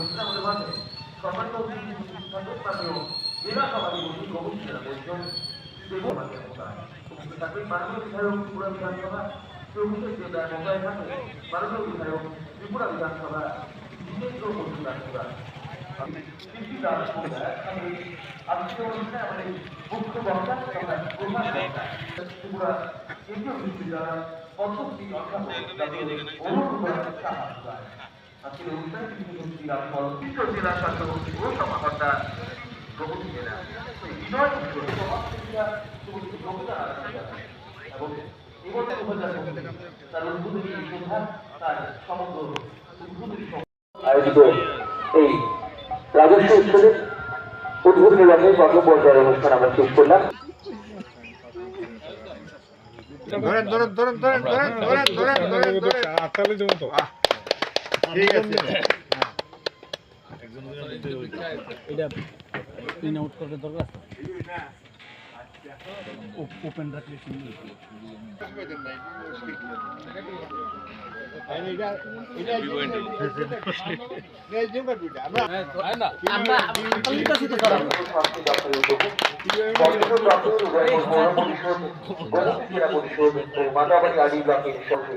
উত্থান হতে পারবে সম্মানিত সন্তোষপালীয় বিধানসভাধিপতি গোবিন্দ একজন তারপরে মাননীয় বিধায়ক ত্রিপুরা বিধানসভা চৌবিশের জেলা মোকায় থাকে মাননীয় বিধায়ক ত্রিপুরা বিধানসভা, বিশেষ বিধানসভা আজকে আমি আমাদের মুখ্য বক্তা প্রধান ত্রিপুরা কেন্দ্রীয় বিশ্ববিদ্যালয় পদ্ধতি অধ্যাপক অনুরূপ সাহা। আজকের অনুষ্ঠানে কিছু রাজফল তৃতীয় জেলা শাসক ও সমাহর্তা প্রগতি জেলা বিনয় এবং এবছর উপজাতি তার উদ্বোধনী সন্ধ্যা তার সমগ্র উদ্বোধনী আয়োজিত এই রাজস্ব উৎসবের উদ্বোধনী লগ্নে প্রথম পর্যায়ের অনুষ্ঠান আমরা শেষ করলাম ধরেন ধরেন ধরেন ধরেন ধরেন ধরেন ধরেন ধরেন ধরেন ঠিক আছে। এটা প্রিন্ট আউট করতে দরকার ওপেন রাখলে সুন্দর পরিষদ পরিষদ মাতাবাড়ি আলী ব্লকের সঙ্গে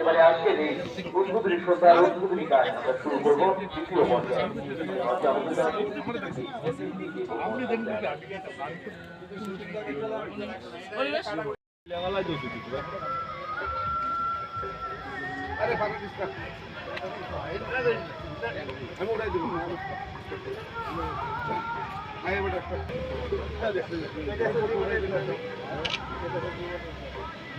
এবারে আজকের এই উদ্বোধনী গান আমরা শুরু করব দ্বিতীয় পর্যায়ে আরে পানি দিস না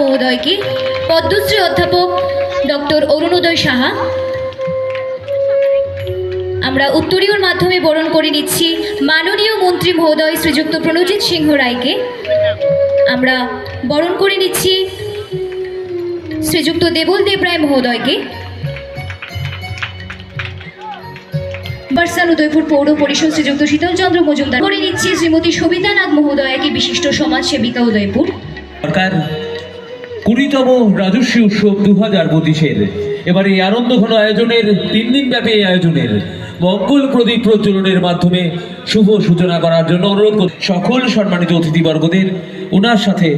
মহোদয়কে পদ্মশ্রী অধ্যাপক ডক্টর অরুণোদয় সাহা। আমরা উত্তরীয়র মাধ্যমে বরণ করে নিচ্ছি মাননীয় মন্ত্রী মহোদয় শ্রীযুক্ত প্রণজিৎ সিংহ রায়কে। আমরা বরণ করে নিচ্ছি শ্রীযুক্ত দেবল দেব রায় মহোদয়কে। বার্সান উদয়পুর পৌর পরিষদ শ্রীযুক্ত শীতলচন্দ্র মজুমদার। করে নিচ্ছি শ্রীমতী সবিতা নাগ মহোদয়াকে বিশিষ্ট সমাজসেবিকা উদয়পুর। সরকার, কুড়িতম রাজস্বী উৎসব দু হাজার পঁচিশের। এবার এই আনন্দ ঘন আয়োজনের, তিন দিন ব্যাপী এই আয়োজনের মঙ্গল প্রদীপ প্রজ্বলনের মাধ্যমে শুভ সূচনা করার জন্য অনুরোধ সকল সম্মানিত অতিথিবর্গদের ওনার সাথে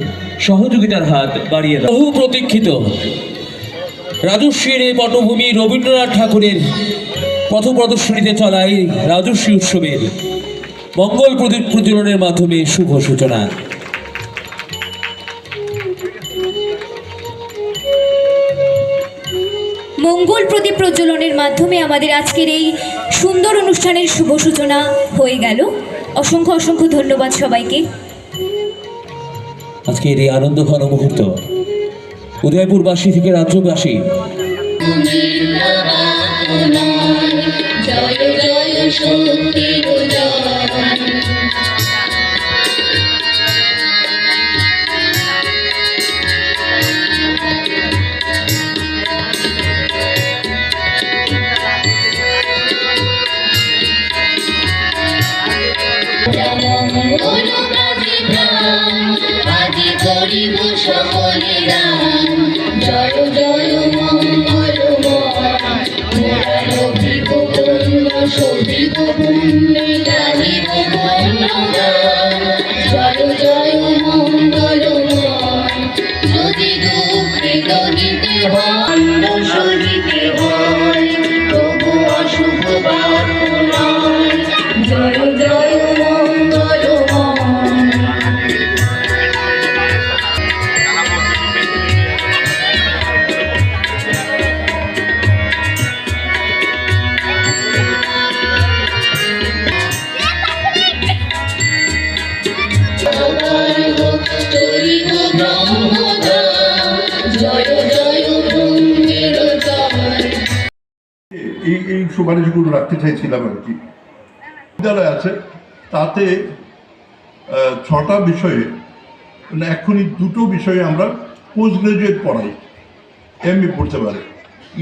সহযোগিতার হাত বাড়িয়ে। বহু প্রতীক্ষিত। রাজস্বীর এই পটভূমি রবীন্দ্রনাথ ঠাকুরের পথ প্রদর্শনীতে চলা এই রাজস্বী উৎসবের মঙ্গল প্রদীপ প্রজ্বলনের মাধ্যমে শুভ সূচনা। মঙ্গল প্রদীপ প্রজ্বলনের মাধ্যমে আমাদের আজকের এই সুন্দর অনুষ্ঠানের শুভ সূচনা হয়ে গেল। অসংখ্য অসংখ্য ধন্যবাদ সবাইকে। আজকের এই আনন্দ ঘন মুহূর্ত উদয়পুরবাসী থেকে রাজ্যবাসী। জয় জয় শক্তি মঙ্গল সুপারিশগুলো রাখতে চাইছিলাম আর কি, বিদ্যালয় আছে, তাতে ছটা বিষয়ে মানে এক্ষুনি দুটো বিষয়ে আমরা পোস্ট গ্রাজুয়েট পড়াই এমএ পড়তে পারে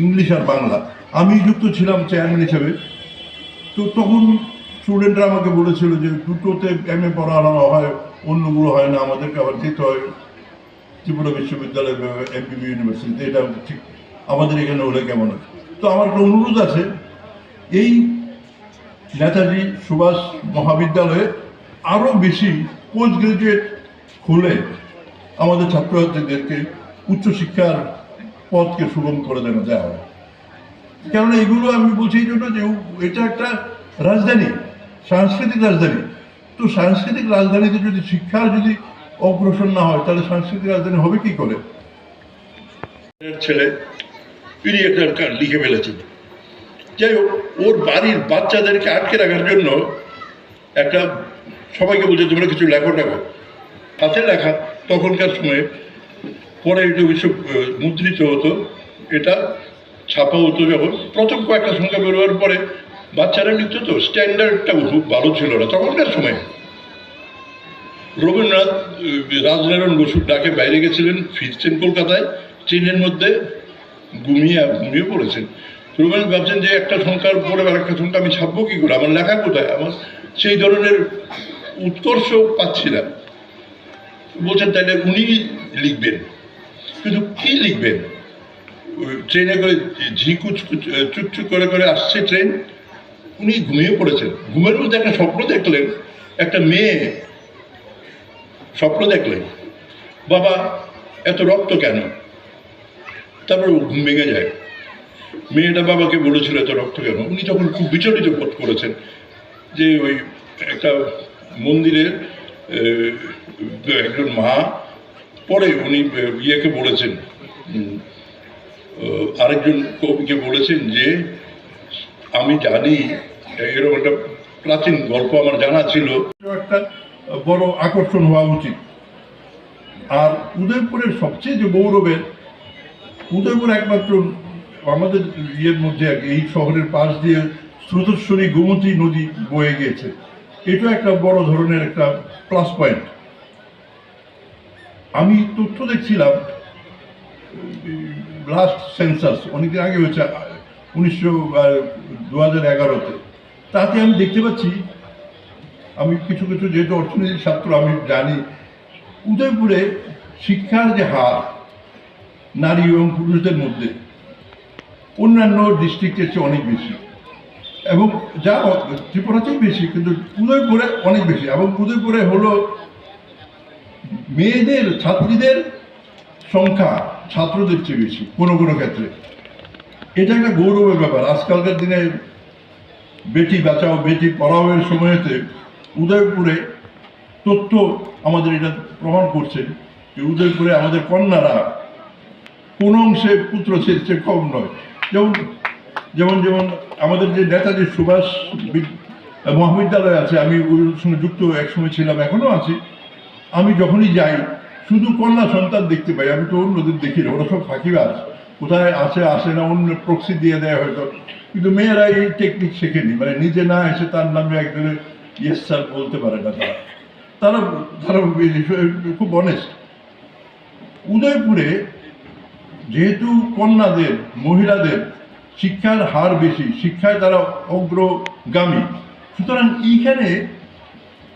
ইংলিশ আর বাংলা। আমি যুক্ত ছিলাম চেয়ারম্যান হিসেবে। তো তখন স্টুডেন্টরা আমাকে বলেছিল যে দুটোতে এমএ পড়ানো হয়, অন্যগুলো হয় না, আমাদেরকে আবার যেতে হয়। ত্রিপুরা বিশ্ববিদ্যালয় এমপিবি ইউনিভার্সিটিতে এটা ঠিক, আমাদের এখানে হলে কেমন হয়? তো আমার একটা অনুরোধ আছে এই নেতাজি সুভাষ মহাবিদ্যালয়ে আরও বেশি পোস্ট গ্রাজুয়েট খুলে আমাদের ছাত্রছাত্রীদেরকে উচ্চশিক্ষার পথকে সুগম করে দেওয়া দেওয়া হয়। কেননা এগুলো আমি বলছি এই জন্য যে এটা একটা রাজধানী, সাংস্কৃতিক রাজধানী। তো সাংস্কৃতিক রাজধানীতে যদি শিক্ষার যদি অগ্রসর না হয়, তাহলে সাংস্কৃতিক রাজধানী হবে কি করে? ছেলে, তিনি একটা লিখে ফেলেছেন? যাই হোক, ওর বাড়ির বাচ্চাদেরকে আটকে রাখার জন্য একটা সবাইকে বলছে, তোমরা কিছু লেখো লেখো। হাতে লেখা তখনকার সময়ে পরে এটা বিশ্ব মুদ্রিত হতো, এটা ছাপা হতো যখন। প্রথম কয়েকটা সংখ্যা বেরোবার পরে বাচ্চারা লিখতো তো, স্ট্যান্ডার্ডটা খুব ভালো ছিল না। তখনকার সময় রবীন্দ্রনাথ রাজনারায়ণ বসুর ডাকে বাইরে গেছিলেন, ফিরছেন কলকাতায়, ট্রেনের মধ্যে ঘুমিয়ে ঘুমিয়ে পড়েছেন। রবীন্দ্রনাথ ভাবছেন যে একটা সংখ্যার পরে আর একটা সংখ্যা আমি ছাপবো কি করে? আমার লেখা কোথায়? আমার সেই ধরনের উৎকর্ষ পাচ্ছি না। বলছেন তাহলে উনি লিখবেন। কিন্তু কি লিখবেন? ট্রেনে করে ঝিকুচ চুকচুক করে করে আসছে ট্রেন। উনি ঘুমিয়ে পড়েছেন। ঘুমের মধ্যে একটা স্বপ্ন দেখলেন, একটা মেয়ে স্বপ্ন দেখলেন। বাবা, এত রক্ত কেন? তারপর ঘুম ভেঙে যায়। মেয়েটা বাবাকে বলেছিল এত রক্ত কেন? উনি তখন খুব বিচলিত বোধ করেছেন যে ওই একটা মন্দিরের একজন মা, পরে উনি ইয়েকে বলেছেন আরেকজন কবিকে বলেছেন যে, আমি জানি, এরকম একটা প্রাচীন গল্প আমার জানা ছিল। একটা বড় আকর্ষণ হওয়া উচিত। আর উদয়পুরের সবচেয়ে যে গৌরবের, উদয়পুর একমাত্র আমাদের ইয়ের মধ্যে এই শহরের পাশ দিয়ে স্রোতস্বরী গোমতী নদী বয়ে গিয়েছে। এটা একটা বড় ধরনের একটা প্লাস পয়েন্ট আমি তথ্য দেখছিলাম লাস্ট সেন্সাস অনেকদিন আগে হয়েছে, উনিশশো দু হাজার এগারোতে। তাতে আমি দেখতে পাচ্ছি, আমি কিছু কিছু যেহেতু অর্থনীতির ছাত্র, আমি জানি, উদয়পুরে শিক্ষার যে হার, নারী এবং পুরুষদের মধ্যে অন্যান্য ডিস্ট্রিক্টের চেয়ে অনেক বেশি। এবং যা ত্রিপুরাতেই বেশি, কিন্তু উদয়পুরে অনেক বেশি। এবং উদয়পুরে হলো মেয়েদের, ছাত্রীদের সংখ্যা ছাত্রদের চেয়ে বেশি, কোনো কোনো ক্ষেত্রে। এটা একটা গৌরবের ব্যাপার। আজকালকার দিনে বেটি বাঁচাও, বেটি পড়াওয়ের সময়তে উদয়পুরে তথ্য আমাদের এটা প্রমাণ করছে যে উদয়পুরে আমাদের কন্যারা কোনো অংশে পুত্র চেয়ে কম নয়। যেমন যেমন যেমন আমাদের যে নেতাজি সুভাষ বিদ- মহাবিদ্যালয় আছে, আমি ওর সঙ্গে যুক্ত, একসময় ছিলাম, এখনও আছি। আমি যখনই যাই, শুধু কন্যা সন্তান দেখতে পাই, আমি তো অন্যদের দেখি না, ওরা সব ফাঁকি ফাঁকিবাজ। কোথায় আসে আসে না, অন্য প্রক্সি দিয়ে দেয় হয়তো। কিন্তু মেয়েরা এই টেকনিক শেখেনি মানে নিজে না এসে তার নামে একজনের ইয়েস স্যার বলতে পারে না তারা। তারা তারা খুব অনেস্ট উদয়পুরে যেহেতু কন্যাদের, মহিলাদের শিক্ষার হার বেশি, শিক্ষায় তারা অগ্রগামী। সুতরাং এইখানে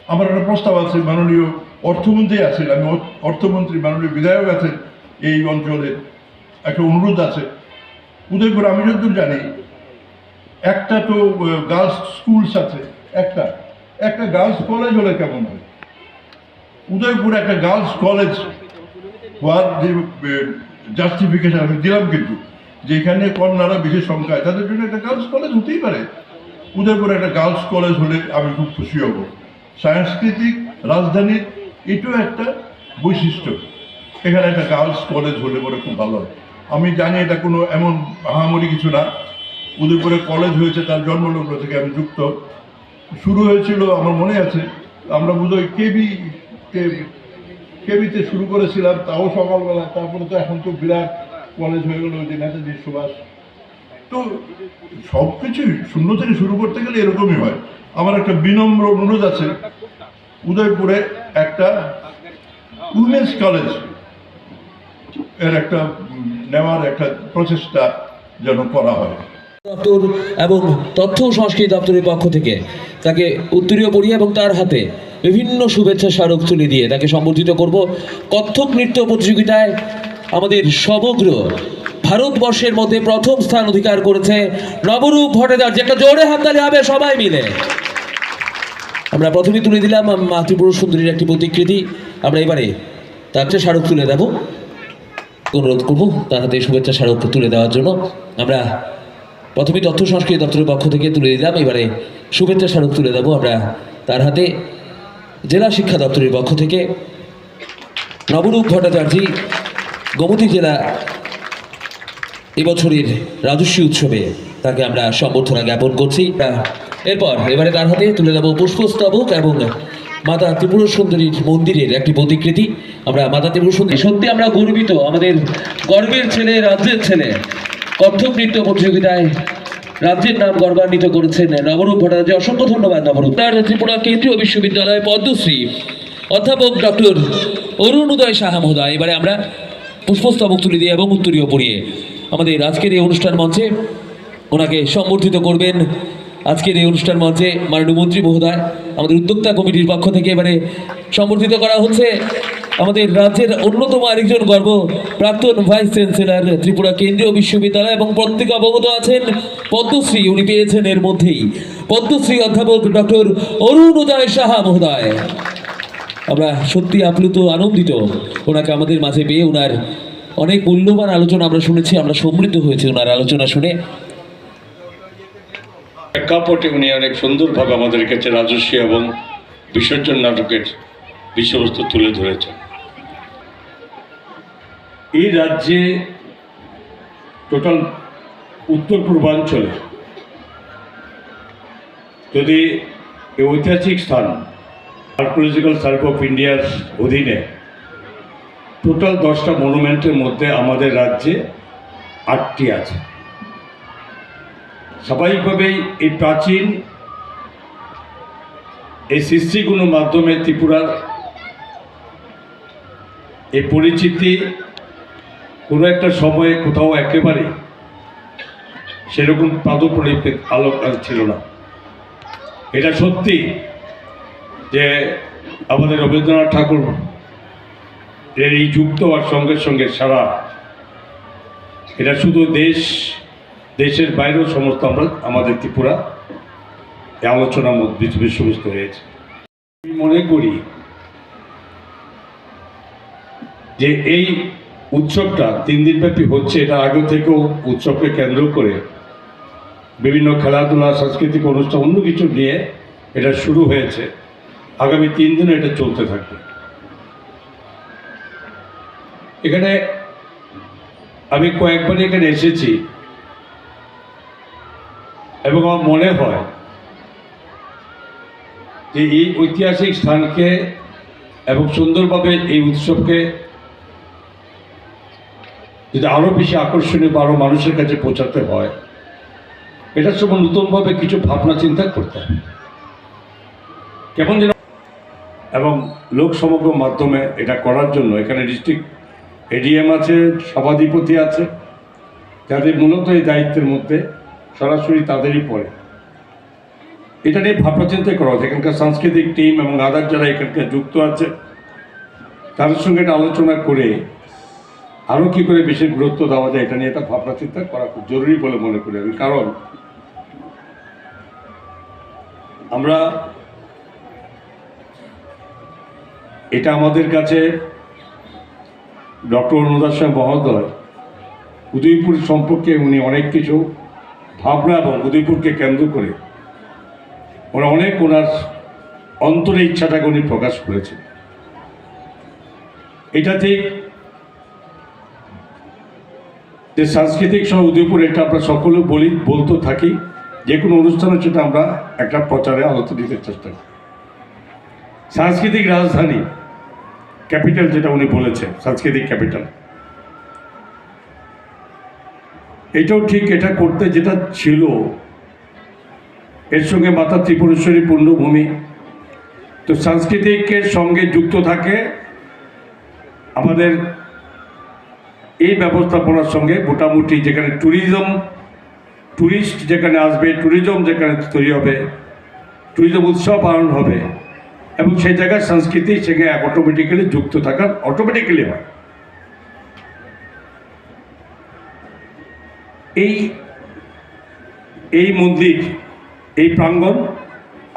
আমার একটা প্রস্তাব আছে, মাননীয় অর্থমন্ত্রী আছেন, আমি অর্থমন্ত্রী, মাননীয় বিধায়ক আছেন এই অঞ্চলে। একটা অনুরোধ আছে। উদয়পুর, আমি যতদূর জানি, একটা তো গার্লস স্কুলস আছে, একটা। একটা গার্লস কলেজ হলে কেমন হয়? উদয়পুরে একটা গার্লস কলেজ হওয়ার যে জাস্টিফিকেশন আমি দিলাম কিন্তু, যে যেখানে কন্যারা বেশি সংখ্যায়, তাদের জন্য একটা গার্লস কলেজ হতেই পারে। উদয়পুরে একটা গার্লস কলেজ হলে আমি খুব খুশি হব। সাংস্কৃতিক রাজধানীর এটাও একটা বৈশিষ্ট্য। এখানে একটা গার্লস কলেজ হলে পরে খুব ভালো হয়। আমি জানি এটা কোনো এমন মহামারী কিছু না। উদয়পুরে কলেজ হয়েছে, তার জন্মলগ্ন থেকে আমি যুক্ত। শুরু হয়েছিল, আমার মনে আছে, আমরা বোধহয় কেবি কেবিতে শুরু করেছিলাম, তাও সকালবেলা। তারপরে তো এখন তো বিরাট কলেজ হয়ে গেল যে নেতাজি সুভাষ। তো সব কিছুই শূন্য থেকে শুরু করতে গেলে এরকমই হয়। আমার একটা বিনম্র অনুরোধ আছে। উদয়পুরে একটা উমেন্স কলেজের একটা নেওয়ার একটা প্রচেষ্টা যেন করা হয়। দপ্তর এবং তথ্য সংস্কৃতি দপ্তরের পক্ষ থেকে তাকে উত্তরীয় পড়িয়ে এবং তার হাতে বিভিন্ন শুভেচ্ছা স্মারক তুলে দিয়ে তাকে সম্বর্ধিত করব কত্থক নৃত্য প্রতিযোগিতায় আমাদের সমগ্র ভারতবর্ষের মধ্যে প্রথম স্থান অধিকার করেছে নবরূপ ভট্টাচার্য। একটা জোরে হাততালি হবে সবাই মিলে। আমরা প্রথমে তুলে দিলাম মাতৃপুরুষ সুন্দরীর একটি প্রতিকৃতি। আমরা এবারে তার চেয়ে স্মারক তুলে দেব। অনুরোধ করব তার হাতে শুভেচ্ছা স্মারক তুলে দেওয়ার জন্য। আমরা প্রথমে তথ্য সংস্কৃতি দপ্তরের পক্ষ থেকে তুলে দিলাম। এবারে শুভেচ্ছা স্মারক তুলে দেবো। আমরা তার হাতে জেলা শিক্ষা দপ্তরের পক্ষ থেকে নবরূপ ভট্টাচার্যী গোমতী জেলা এবছরের রাজস্বী উৎসবে তাকে আমরা সম্বর্ধনা জ্ঞাপন করছি। এরপর এবারে তার হাতে তুলে দেবো পুষ্পস্তবক এবং মাতা ত্রিপুর সুন্দরীর মন্দিরের একটি প্রতিকৃতি। আমরা মাতা ত্রিপুর সুন্দরী সত্যি আমরা গর্বিত, আমাদের গর্বের ছেলে, রাজ্যের ছেলে কত্থক নৃত্য প্রতিযোগিতায় রাজ্যের নাম গর্বান্বিত করেছেন নবরূপ ভট্টাচার্য। অসংখ্য ধন্যবাদ নবরূপ। তার ত্রিপুরা কেন্দ্রীয় বিশ্ববিদ্যালয় পদ্মশ্রী অধ্যাপক ডক্টর অরুণোদয় সাহা মহোদয়। এবারে আমরা পুষ্পস্তবক তুলে দিয়ে এবং উত্তরীয় পড়িয়ে আমাদের আজকের এই অনুষ্ঠান মঞ্চে ওনাকে সম্বর্ধিত করবেন আজকের এই অনুষ্ঠান মঞ্চে মাননীয় মন্ত্রী মহোদয়। আমাদের উদ্যোক্তা কমিটির পক্ষ থেকে এবারে সম্বর্ধিত করা হচ্ছে। আমাদের রাজ্যের অন্যতম আরেকজন গর্ব, প্রাক্তন ভাইস চ্যান্সেলর ত্রিপুরা কেন্দ্রীয় বিশ্ববিদ্যালয় এবং প্রত্যেকে অবগত আছেন পদ্মশ্রী। উনি পেয়েছেন এর মধ্যেই। পদ্মশ্রী অধ্যাপক ডক্টর অরুণোদয় সাহা মহোদয়। আমরা সত্যি আপ্লুত, আনন্দিত। ওনাকে আমাদের মাঝে পেয়ে ওনার অনেক মূল্যবান আলোচনা আমরা শুনেছি, আমরা সমৃদ্ধ হয়েছি ওনার আলোচনা শুনে। প্রেক্ষাপটে উনি অনেক সুন্দরভাবে আমাদের কাছে রাজস্বী এবং বিসর্জন নাটকের বিষয়বস্তু তুলে ধরেছেন। এই রাজ্যে টোটাল উত্তর পূর্বাঞ্চলে। যদি ঐতিহাসিক স্থান আর্কোলজিক্যাল সার্ভে অফ ইন্ডিয়ার অধীনে, টোটাল দশটা মনুমেন্টের মধ্যে আমাদের রাজ্যে আটটি আছে। স্বাভাবিকভাবেই এই প্রাচীন, এই সৃষ্টিগুলোর মাধ্যমে ত্রিপুরার এই পরিচিতি কোনো একটা সময়ে কোথাও একেবারে সেরকম পাদপরিপে আলোক ছিল না। এটা সত্যি যে আমাদের রবীন্দ্রনাথ ঠাকুর এর এই যুক্ত হওয়ার সঙ্গে সঙ্গে সারা এটা শুধু দেশ, দেশের বাইরেও সমস্ত আমরা, আমাদের ত্রিপুরা মধ্যে বিশ্বস্ত হয়েছে। আমি মনে করি যে এই উৎসবটা তিন দিনব্যাপী হচ্ছে, এটা আগে থেকেও উৎসবকে কেন্দ্র করে বিভিন্ন খেলাধুলা, সাংস্কৃতিক অনুষ্ঠান, অন্য কিছু নিয়ে এটা শুরু হয়েছে। আগামী তিন দিনে এটা চলতে থাকবে। এখানে আমি কয়েকবার এখানে এসেছি এবং আমার মনে হয় যে এই ঐতিহাসিক স্থানকে এবং সুন্দরভাবে এই উৎসবকে যদি আরও বেশি আকর্ষণীয় বা আরও মানুষের কাছে পৌঁছাতে হয় এটার সময় নতুনভাবে কিছু ভাবনা চিন্তা করতে হবে কেমন যেন এবং লোক সমগ্র মাধ্যমে এটা করার জন্য এখানে ডিস্ট্রিক্ট এডিএম আছে, সভাধিপতি আছে, যাদের মূলত এই দায়িত্বের মধ্যে সরাসরি তাদেরই পড়ে। এটা নিয়ে ভাবনা চিন্তা করা হচ্ছে। এখানকার সাংস্কৃতিক টিম এবং আদার যারা এখানকার যুক্ত আছে, তাদের সঙ্গে একটা আলোচনা করে আরও কী করে বিশেষ গুরুত্ব দেওয়া যায় এটা নিয়ে একটা ভাবনা চিন্তা করা খুব জরুরি বলে মনে করি আমি। কারণ আমরা এটা আমাদের কাছে ডক্টর অনুদাস মহোদয়, উদয়পুর সম্পর্কে উনি অনেক কিছু ভাবনা এবং উদয়পুরকে কেন্দ্র করে ওরা অনেক ওনার অন্তরে ইচ্ছাটাকে উনি প্রকাশ করেছেন। এটা ঠিক যে সাংস্কৃতিক সহ উদয়পুর এটা আমরা সকলে বলি, বলতে থাকি। যে কোনো অনুষ্ঠানে সেটা আমরা একটা প্রচারে আলোচনা দিতে চেষ্টা করি। সাংস্কৃতিক রাজধানী, ক্যাপিটাল যেটা উনি বলেছেন, সাংস্কৃতিক ক্যাপিটাল। এটাও ঠিক, এটা করতে যেটা ছিল, এর সঙ্গে মাতা ত্রিপুরেশ্বরী পূর্ণভূমি তো সাংস্কৃতিকের সঙ্গে যুক্ত থাকে আমাদের এই ব্যবস্থাপনার সঙ্গে মোটামুটি যেখানে ট্যুরিজম ট্যুরিস্ট যেখানে আসবে ট্যুরিজম যেখানে তৈরি হবে ট্যুরিজম উৎসব পালন হবে, এবং সেই জায়গায় সংস্কৃতি সেখানে অটোমেটিক্যালি যুক্ত থাকার অটোমেটিক্যালি হয়। এই এই মন্দির, এই প্রাঙ্গণ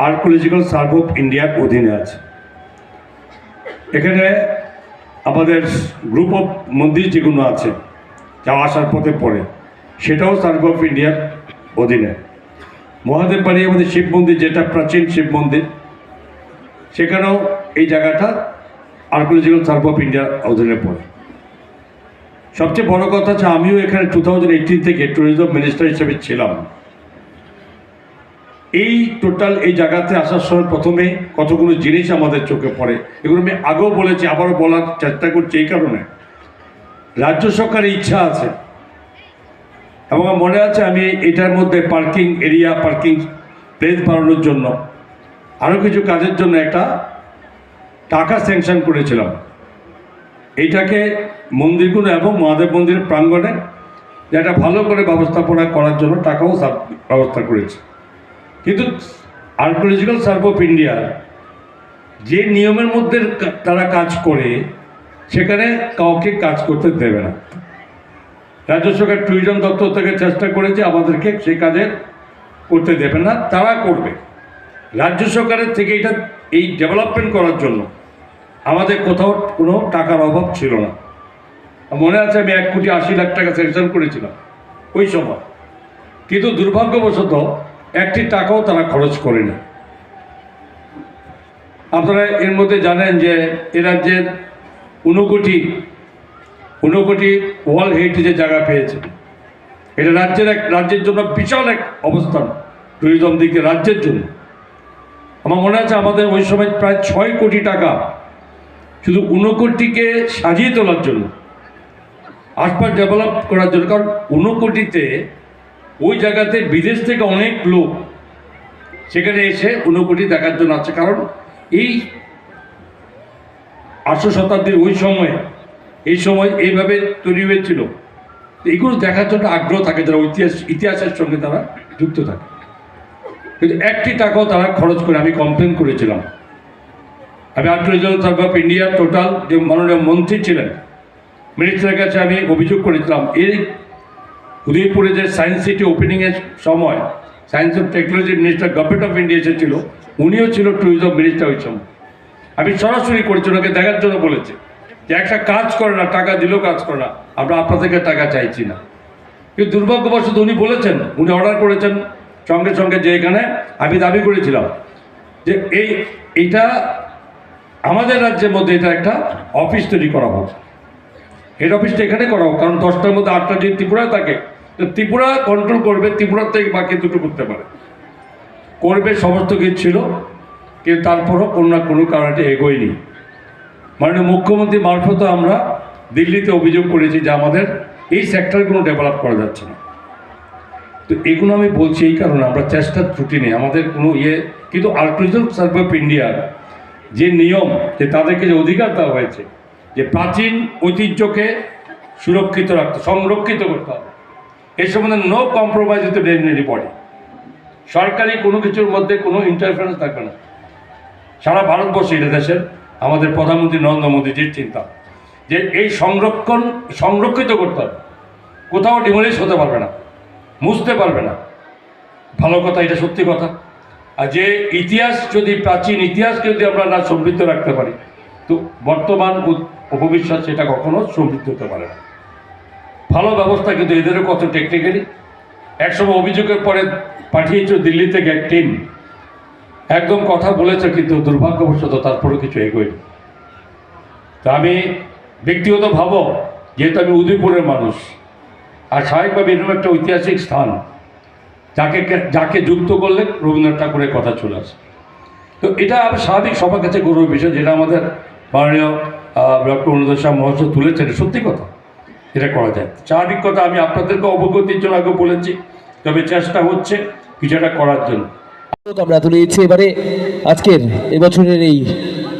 আর্কোলজিক্যাল সার্ভ অফ ইন্ডিয়ার অধীনে আছে। এখানে আমাদের গ্রুপ অফ মন্দির যেগুলো আছে যা আসার পথে পড়ে, সেটাও সার্ভ অফ ইন্ডিয়ার অধীনে। মহাদেব বাড়ি আমাদের শিব মন্দির, যেটা প্রাচীন শিব মন্দির, সেখানেও এই জায়গাটা আর্কোলজিক্যাল সার্ভ অফ ইন্ডিয়ার অধীনে পড়ে। সবচেয়ে বড় কথা হচ্ছে, আমিও এখানে টু থাউজেন্ড এইটিন থেকে ট্যুরিজম মিনিস্টার হিসেবে ছিলাম। এই টোটাল এই জায়গাতে আসার সময় প্রথমে কতগুলো জিনিস আমাদের চোখে পড়ে। এগুলো আমি আগেও বলেছি, আবারও বলার চেষ্টা করছি এই কারণে। রাজ্য সরকারের ইচ্ছা আছে। এবং মনে আছে আমি এটার মধ্যে পার্কিং এরিয়া পার্কিং প্লেস বানানোর জন্য আরও কিছু কাজের জন্য একটা টাকা স্যাংশন করেছিলাম। এইটাকে মন্দিরগুলো এবং মহাদেব মন্দিরের প্রাঙ্গণে যেটা ভালো করে ব্যবস্থাপনা করার জন্য টাকাও ব্যবস্থা করেছে। কিন্তু আর্কোলজিক্যাল সার্ভ অফ ইন্ডিয়া যে নিয়মের মধ্যে তারা কাজ করে, সেখানে কাউকে কাজ করতে দেবে না। রাজ্য সরকার ট্যুরিজম দপ্তর থেকে চেষ্টা করেছে আমাদেরকে সেই কাজে করতে দেবে না, তারা করবে। রাজ্য সরকারের থেকে এটা, এই ডেভেলপমেন্ট করার জন্য আমাদের কোথাও কোনো টাকার অভাব ছিল না। মনে আছে আমি এক কোটি আশি লাখ টাকা স্যাংশন করেছিলাম ওই সময়। কিন্তু দুর্ভাগ্যবশত একটি টাকাও তারা খরচ করেনি আপনারা এর মধ্যে জানেন যে এ রাজ্যের ঊনকোটি ঊনকোটি ওয়ার্ল্ড হেরিটেজের জায়গা পেয়েছে। এটা রাজ্যের এক, রাজ্যের জন্য বিশাল এক অবস্থান, ট্যুরিজম দিকে রাজ্যের জন্য। আমার মনে আছে আমাদের ওই সময় প্রায় ছয় কোটি টাকা শুধু ঊনকোটিকে সাজিয়ে তোলার জন্য, আশপাশ ডেভেলপ করার জন্য। কারণ ঊনকোটিতে ওই জায়গাতে বিদেশ থেকে অনেক লোক সেখানে এসে ঊনকোটি দেখার জন্য আছে। কারণ এই আটশো শতাব্দীর ওই সময়ে, এই সময় এইভাবে তৈরি হয়েছিল। এইগুলো দেখার জন্য আগ্রহ থাকে যারা ইতিহাস, ইতিহাসের সঙ্গে তারা যুক্ত থাকে। কিন্তু একটি টাকাও তারা খরচ করে, আমি কমপ্লেন করেছিলাম। আমি archaeological survey of India total যে মাননীয় মন্ত্রী ছিলেন মিনিস্টারের কাছে আমি অভিযোগ করেছিলাম এই উদয়পুরে যে সায়েন্স সিটি ওপেনিংয়ের সময় science of technology minister government of India এসেছিল, উনিও ছিল ট্যুরিজম মিনিস্টার ওই সময়। আমি সরাসরি করেছি, ওনাকে দেখার জন্য বলেছি যে একটা কাজ করে না, টাকা দিলেও কাজ করে না, আমরা আপনার থেকে টাকা চাইছি না। কিন্তু দুর্ভাগ্যবশত উনি বলেছেন, উনি অর্ডার করেছেন সঙ্গে সঙ্গে যে এখানে আমি দাবি করেছিলাম যে এই এইটা আমাদের রাজ্যের মধ্যে এটা একটা অফিস তৈরি করা হোক। হেড অফিসটা এখানে করা হোক, কারণ দশটার মধ্যে আটটা যদি ত্রিপুরায় থাকে ত্রিপুরা কন্ট্রোল করবে, ত্রিপুরার থেকে বাকি দুটো করতে পারে। করবে সমস্ত কিছু ছিল, কিন্তু তারপরও কোনো না কোনো কারণে এগোয়নি। মাননীয় মুখ্যমন্ত্রী মারফত আমরা দিল্লিতে অভিযোগ করেছি যে আমাদের এই সেক্টরগুলো ডেভেলপ করা যাচ্ছে না। তো এগুলো আমি বলছি এই কারণে, আমরা চেষ্টার ত্রুটি নেই। আমাদের কোনো ইয়ে কিন্তু আর্টিজাল সার্ভ অফ ইন্ডিয়ার যে নিয়ম, যে তাদেরকে যে অধিকার দেওয়া হয়েছে, যে প্রাচীন ঐতিহ্যকে সুরক্ষিত রাখতে, সংরক্ষিত করতে হবে। এর সম্বন্ধে no compromise with dignitary body সরকারি কোনো কিছুর মধ্যে কোনো ইন্টারফারেন্স থাকবে না। সারা ভারতবর্ষে এটা দেশের, আমাদের প্রধানমন্ত্রী নরেন্দ্র মোদীজির চিন্তা। যে এই সংরক্ষণ, সংরক্ষিত করতে হবে। কোথাও ডিমোলিশ হতে পারবে না, মুছতে পারবে না। ভালো কথা, এটা সত্যি কথা। আর যে ইতিহাস যদি, প্রাচীন ইতিহাসকে যদি আমরা না সমৃদ্ধ রাখতে পারি, তো বর্তমান ভবিষ্যৎ সেটা কখনো সমৃদ্ধ হতে পারে না। ভালো ব্যবস্থা, কিন্তু এদেরও কত টেকনিক্যালি একসময় অভিযোগের পরে পাঠিয়েছিল দিল্লি থেকে এক টিম একদম কথা বলেছে, কিন্তু দুর্ভাগ্যবশত তারপরে কিছু এগোয়নি। তা আমি ব্যক্তিগত ভাবো, যেহেতু আমি উদয়পুরের মানুষ, আর স্বাভাবিকভাবে এরকম একটা ঐতিহাসিক স্থান, যাকে যাকে যুক্ত করলে রবীন্দ্রনাথ ঠাকুরের কথা চলে আসে। তো এটা আবার স্বাভাবিক, সবার কাছে গৌরবের বিষয়, যেটা আমাদের মাননীয় ডক্টর অনুদয় শাহ মহাশয় তুলেছেন সত্যি কথা। এটা করা যায়। স্বাভাবিক কথা, আমি আপনাদেরকে অবগতির জন্য আগে বলেছি, তবে চেষ্টা হচ্ছে কিছু একটা করার জন্য। আমরা তুলেছি এবারে আজকের এবছরের এই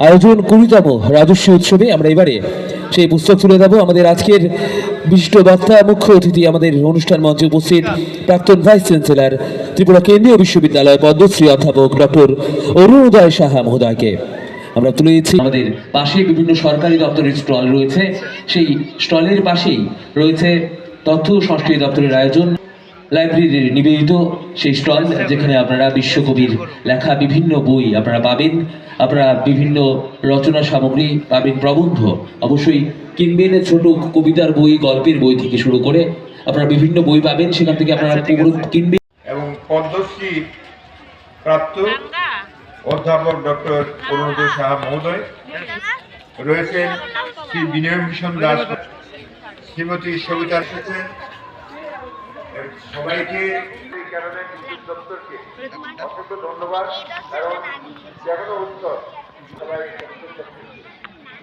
আয়োজন কুড়িতম রাজস্ব উৎসবে। আমরা এবারে সেই পুস্তক তুলে দেবো। আমাদের আজকের বিশিষ্ট বক্তা মুখ্য অতিথি আমাদের অনুষ্ঠান মঞ্চে উপস্থিত প্রাক্তন ভাইস চ্যান্সেলর, ত্রিপুরা কেন্দ্রীয় বিশ্ববিদ্যালয় পদ্মশ্রী অধ্যাপক ডক্টর অরুণোদয় সাহা মহোদয়কে। আমরা তুলে দিচ্ছি। আমাদের পাশে বিভিন্ন সরকারি দপ্তরের স্টল রয়েছে। সেই স্টলের পাশেই রয়েছে তথ্য সংস্কৃতি দপ্তরের আয়োজন। লাইব্রেরির নিবেদিত সেই স্টল যেখানে আপনারা বিশ্বকবির লেখা বিভিন্ন বই আপনারা পাবেন। আপনারা বিভিন্ন রচনা সামগ্রী পাবেন প্রবন্ধ অবশ্যই কিনবেন। ছোট কবিতার বই গল্পের বই থেকে শুরু করে আপনারা বিভিন্ন বই পাবেন। সেখান থেকে আপনারা পুরো কিনবেন। এবং পদ্মশ্রী প্রাপ্ত অধ্যাপক ডক্টর অরুণোদয় সাহা মহোদয়, রয়েছেন শ্রী বিনয় ভূষণ দাস, শ্রীমতী সবিতা এসেছেন সবাইকে ধন্যবাদ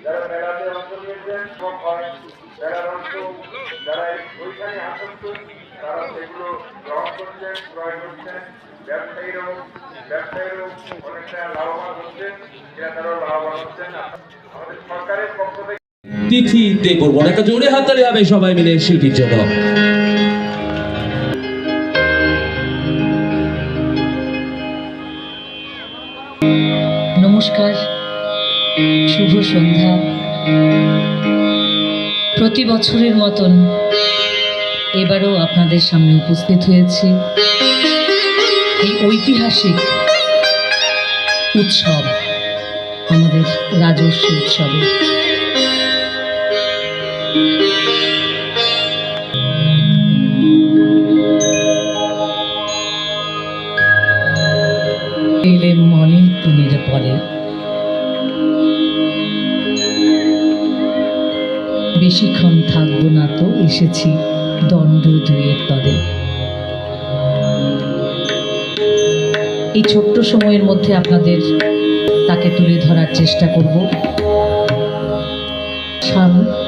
যারা মেলাতে অংশ নিয়েছেন মেলার অংশ যারা ওইখানে আসক্ত তারা সেগুলো গ্রহণ করছেন ক্রয় করছেন ব্যবসায়ীরাও ব্যবসায়ীরাও অনেকটা লাভবান হচ্ছেন ক্রেতারাও লাভবান হচ্ছেন আমাদের সরকারের পক্ষ থেকে তিথিতে করব একটা জোরে হাততালি হবে সবাই মিলে শিল্পীর জন্য। নমস্কার শুভ সন্ধ্যা। প্রতি বছরের মতন এবারও আপনাদের সামনে উপস্থিত হয়েছি। এই ঐতিহাসিক উৎসব, আমাদের রাজস্ব উৎসবে। অনেক দিনের পরে। বেশিক্ষণ থাকব না তো, এসেছি। দণ্ড দুয়ের তরে এই ছোট্ট সময়ের মধ্যে আপনাদের তাকে তুলে ধরার চেষ্টা করব।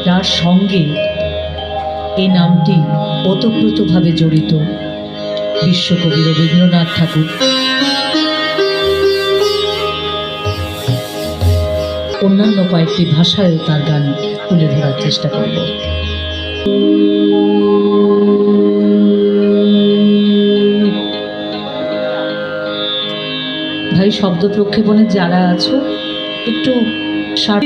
যার সঙ্গে এই নামটি ওতপ্রোতভাবে জড়িত বিশ্বকবি রবীন্দ্রনাথ ঠাকুর। অন্যান্য কয়েকটি ভাষায়ও তার গান তুলে ধরার চেষ্টা করব। ভাই শব্দ প্রক্ষেপণে যারা আছো একটু সার-